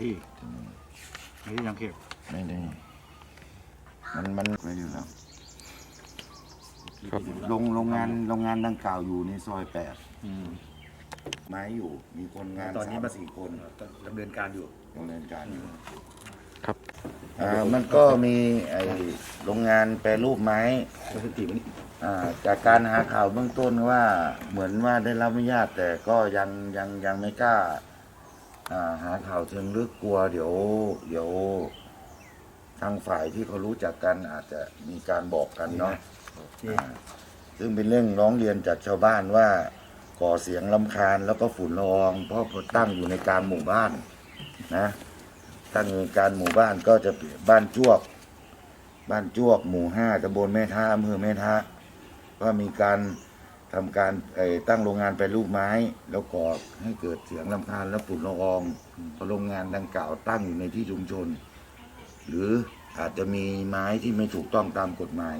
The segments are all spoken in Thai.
ที่ในที่ยังเก็บไม่ได้มันมันไปอยู่แล้วครับโรงโรงงานโรงงานดังกล่าวอยู่ในซอยแปดอืมไม้อยู่ มีคนงานตอนนี้สามมาสี่คนดำเนินการอยู่ดำเนินการอยู่ครับอ่ามันก็มีไอโรงงานแปรรูปไม้แล้วพื้นที่มันอ่าจากการหาข่าวเบื้องต้นว่าเหมือนว่าได้รับอนุญาตแต่ก็ยังยังยังไม่กล้าอ่า หาข่าวเชิงลึกกลัว เดี๋ยวเดี๋ยวทางฝ่ายที่เขารู้จักกันอาจจะมีการบอกกันเนาะนี่อ่าซึ่งเป็นเรื่องร้องเรียนจากชาวบ้านว่า ก่อเสียงลำคาญแล้วก็ฝุ่นละอองเพราะตั้งอยู่ในกลารหมู่บ้านนะตั้งอยู่ในกลารหมู่บ้านก็จะเป็นบ้านจวก บ้านจวกหมู่ห้าตำบลแม่ท่าอำเภอแม่ท่าก็มีการ ทำการตั้งโรงงานไปรูปไม้ แล้วก่อให้เกิดเสียงลำคาญและฝุ่นละอองเพราะโรงงานดังกล่าวตั้งอยู่ในที่ชุมชน หรืออาจจะมีไม้ที่ไม่ถูกต้องตามกฎหมาย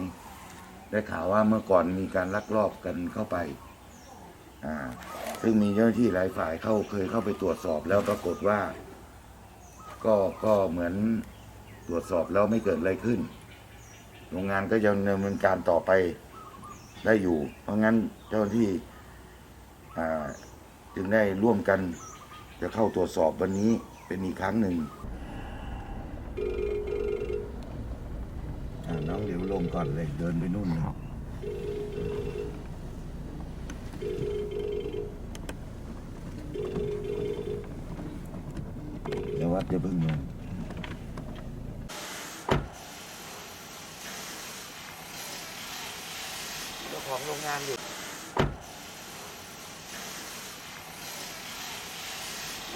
ได้ข่าวว่าเมื่อก่อนมีการลักลอบกันเข้าไปอ่าซึ่งมีเจ้าหน้าที่หลายฝ่ายเข้าเคยเข้าไปตรวจสอบแล้วปรากฏว่า ก็ก็เหมือนตรวจสอบแล้วไม่เกิดอะไรขึ้น โรงงานก็ยังดำเนินการต่อไป ได้อยู่ เพราะงั้นเจ้าหน้าที่จึงได้ร่วมกันจะเข้าตรวจสอบวันนี้เป็นอีกครั้งหนึ่งน้องเดี๋ยวลงก่อนเลยเดินไปนู่นเลยเดี๋ยววัดจะพึ่งลง เจ้าของโรงงานอยู่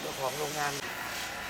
เจ้าของโรงงาน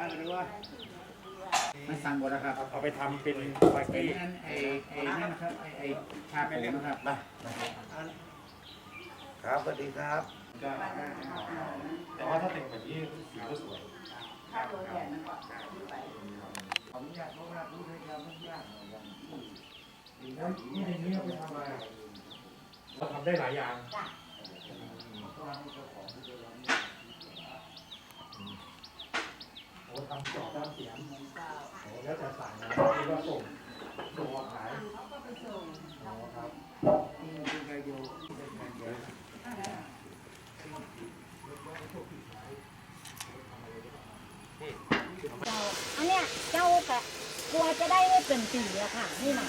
านหรือว่าไม่สั่งหมดนะครับเอาไปทำเป็นสปาเกไอ้ตตี้นั่นไอ้ไอ้นั่นนะครับไอ้ไอ้ชาปูนะครับครับสวัสดีครับแต่ว่าถ้าเป็นแบบนี้สีก็สวยขออนุญาตเพราะว่าผู้ใช้งานไม่ยากอย่างที่แล้วที่ในนี้เอาไปทำอะไรเราทำได้หลายอย่าง โอ้ทำจอบทำเสียงโอ้แล้วแต่สั่งนะที่ว่าส่งส่งออกขายอ๋อครับอันเนี้ยเจ้ากะกลัวจะได้ไม่เป็นสีอะค่ะ นี่นะ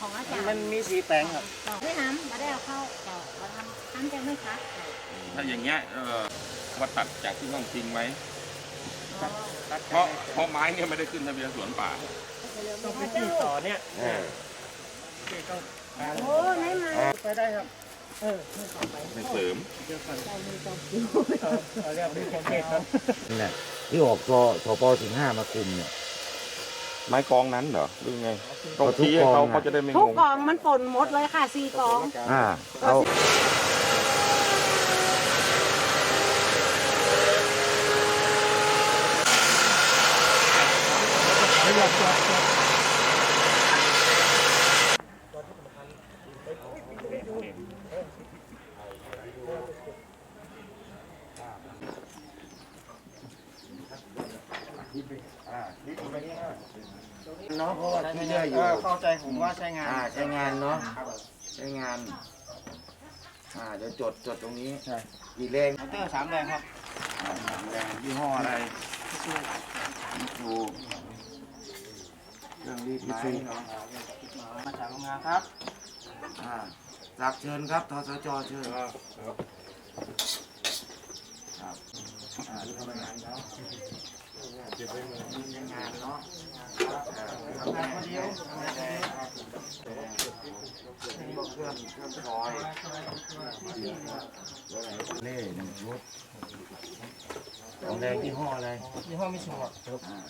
ของของอาจารย์มันมีสีแปลงครับต่อไม่น้ำมาได้เอาเข้าต่อมาทำทำจะไม่คัดถ้าอย่างเงี้ยเออว่าตัดจากที่ต้องจริงไหมอ๋อเพราะเพราะไม้เนี่ยไม่ได้ขึ้นทะเบียนสวนป่าต้องไปที่ต่อเนี่ยเออที่ต้องโอ้ไม่มาไปได้ครับเออไม่ต่อไปไม่เสริมเดี๋ยวก่อนใจมือต้องเออเอาเรียกที่ผมเทศครับนี่แหละที่ออกสสปสิงห้ามาคุมเนี่ย ไม้กองนั้นเหรอหรือไงก็ต้องทุกชี้ให้กเขาองอะเขาจะได้ไม่ทุงกงกองมันฝนหมดเลยค่ะสี่กอง อ่าเอาเนาะเพราะว่าที่เย อะอยู่ เข้าใจผมว่าใช้งานอ่าใช้งานเนาะใช้งาน อ่าเดี๋ยวจดจดตรงนี้กี่แรงมอเตอร์สามแรงครับอ่าแรงยี่ห้ออะไรมิซูเครื่องรีดไม้เนาะมาจากโรงงานครับอ่าจากเชิญครับทสจเชิญครับอ่าที่ทำงานเขาเก็บไว้ในงานเนาะทำงานคนเดียวทำงานคนเดียวนี่ก็เครื่อง เครื่องซอยเล่หนึ่งชุดของแรงยี่ห้ออะไรยี่ห้อไม่ชัวร์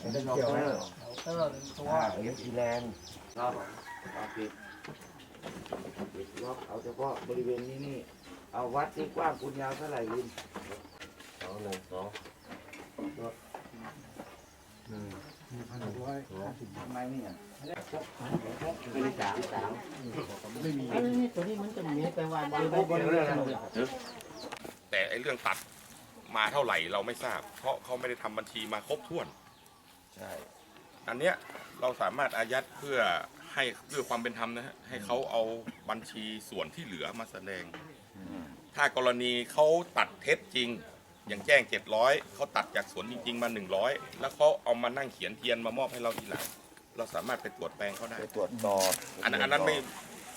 เป็นด็อกเตอร์เออตัวอ่าเลี้ยงสีแรงครับเอาปิดปิดล็อกเอาเฉพาะบริเวณนี้นี่ เอาวัดที่กว้างคุณยาวเท่าไหร่ลินสองหนึ่งสอง แต่ว่าบริบทแต่ไอ้เรื่องตัดมาเท่าไหร่เราไม่ทราบ เพราะเขาไม่ได้ทำบัญชีมาครบถ้วน ใช่ อันเนี้ยเราสามารถอายัดเพื่อให้เพื่อความเป็นธรรมนะฮะให้เขาเอาบัญชีส่วนที่เหลือมาแสดง ถ้ากรณีเขาตัดเท็จจริง อย่างแจ้ง 700เขาตัดจากสวนจริงๆมา 100 แล้วเขาเอามานั่งเขียนเทียนมามอบให้เราทีหลัง เราสามารถไปตรวจแปลงเขาได้ ไปตรวจต่ออันนั้นอันนั้นไม่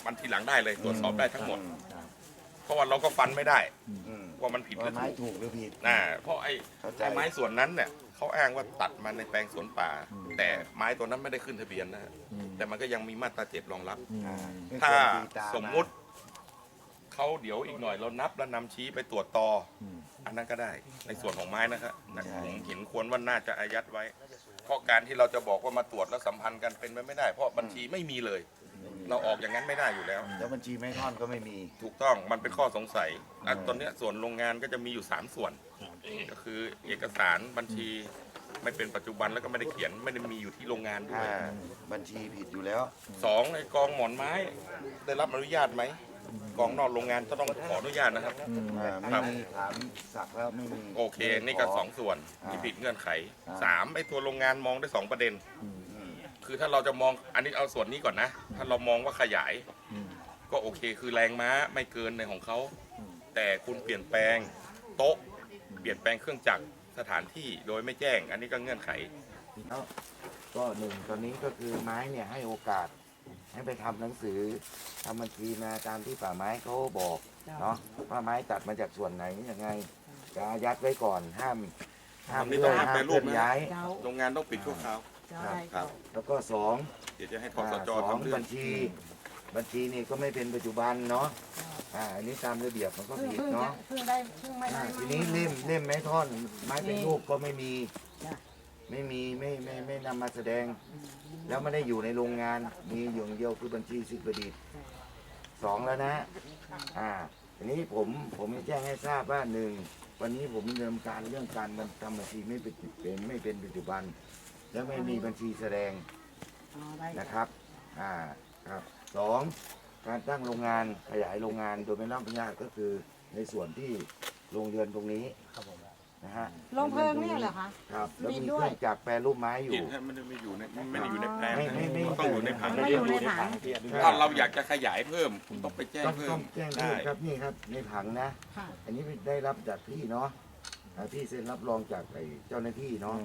มันทีหลังได้เลยตรวจสอบได้ทั้งหมด ครับเพราะว่าเราก็ฟันไม่ได้ อืมว่ามันผิดหว่ารือไม้ถูกถูกหรือผิด นะเพราะไอ้เข้าใจ ไอ้ไม้ส่วนนั้นเนี่ยเขาอ้างว่าตัดมาในแปลงสวนป่าแต่ไม้ตัวนั้นไม่ได้ขึ้นทะเบียนนะฮะแต่มันก็ยังมีมาตราเจ็ดรองรับ อ่าถ้าเป็นคนตีตสมมุติเขาเดี๋ยวอีกหน่อยเรานับแล้วนำชี้ไปตรวจต่อ อ อันนั้นก็ได้ในส่วนของไม้นะครับนะผมเห็นควรว่าน่าจะอายัดไว้ เพราะการที่เราจะบอกว่ามาตรวจแล้วสัมพันธ์กันเป็นไปไม่ได้ เพราะบัญชีไม่มีเลย เราออกอย่างนั้นไม่ได้อยู่แล้ว แล้วบัญชีไม่ท่อนก็ไม่มี ถูกต้องมันเป็นข้อสงสัยอะตอนเนี้ยส่วนโรงงานก็จะมีอยู่ 3 ส่วน ก็คือเอกสารบัญชีไม่เป็นปัจจุบันแล้วก็ไม่ได้เขียนไม่ได้มีอยู่ที่โรงงานด้วถ้ายบัญชีผิดอยู่แล้ว สองไอ้กองหมอนไม้ ได้รับอนุญาตไหม กองนอกโรงงานก็ต้องขออนุญาตนะครับอ่าครับไม่มีถามสักแล้วไม่มีโอเค นี่ก็สองส่วนอ่าที่ผิดเงื่อนไขอ่าสามไอ้ตัวโรงงานมองได้สองประเด็นคือถ้าเราจะมองอันนี้เอาส่วนนี้ก่อนนะ ถ้าเรามองว่าขยายก็โอเคคือแรงม้าไม่เกินในของเขาแต่คุณเปลี่ยนแปลงโต๊ะ เปลี่ยนแปลงเครื่องจักรสถานที่โดยไม่แจ้ง อันนี้ก็เงื่อนไข แล้วก็หนึ่งตอนนี้ก็คือไม้เนี่ยให้โอกาส ให้ไปทำหนังสือทำบัญชีมาตามที่ป่าไม้เขาบอกเนาะว่าไม้ตัดมาจากส่วนไหนยังไงจะอายัดไว้ก่อนห้ามห้ามทำนี่เลื่ต้อองยห้ามห้ามแปรรูเคลื่ปอนนะย้ายโรงงานต้องปิดชั่วคราวครับครับแล้วก็สองเดี๋ยวจะให้ทอ่าสจสองทำเรื่อบังญชี บัญชีนี่ก็ไม่เป็นปัจจุบันเนาะอ่าอันนี้ตามระเบียบมันก็เพิ่งผิดเพิ่งจะเนาะเพิ่งได้เพิ่งไม่อ่าได้ทีนี้เล่มเล่มไม้ท่อนไม้เป็นรูปก็ไม่มีจ้ะ ไม่มีไม่ไม่ไม่นำมาแสดง แล้วไม่ได้อยู่ในโรงงาน มีอยู่อย่างเดียวคือบัญชีสิทธิประดิษฐ์สองแล้วนะ อ่าทีนี้ผมผมจะแจ้งให้ทราบว่าหนึ่งวันนี้ผมดำเนินการเรื่องการบันทำบัญชีไม่เป็นเป็นไม่เป็นปัจจุบัน แล้วไม่มีบัญชีแสดงนะครับอ่าครับสองการตั้งโรงงานขยายโรงงานโดยไม่รับอนุญาตก็คือในส่วนที่โรงเรือนตรงนี้ นะฮะลงเพลิงเนี่ยเหรอคะครับแล้วมีมีด้เควย รื่องจักรแปรรูปไม้อยู่ผิดฮะมันไม่อยู่ในไม่ได้อยู่ในแปลงไม่ไม่ไม่ต้องอยู่ในผังไม่อยู่ในถัง ถ้าเราอยากจะขยายเพิ่มคุณต้องไปแจ้งต้องเพิ่ต้อมงแจ้งได้ด้วยครับนี่ครับในผังนะ ค่ะ อันนี้ได้รับจากพี่เนาะอ่าพี่เซ็นรับรองจากไอ้เจ้าหน้าที่เนาะ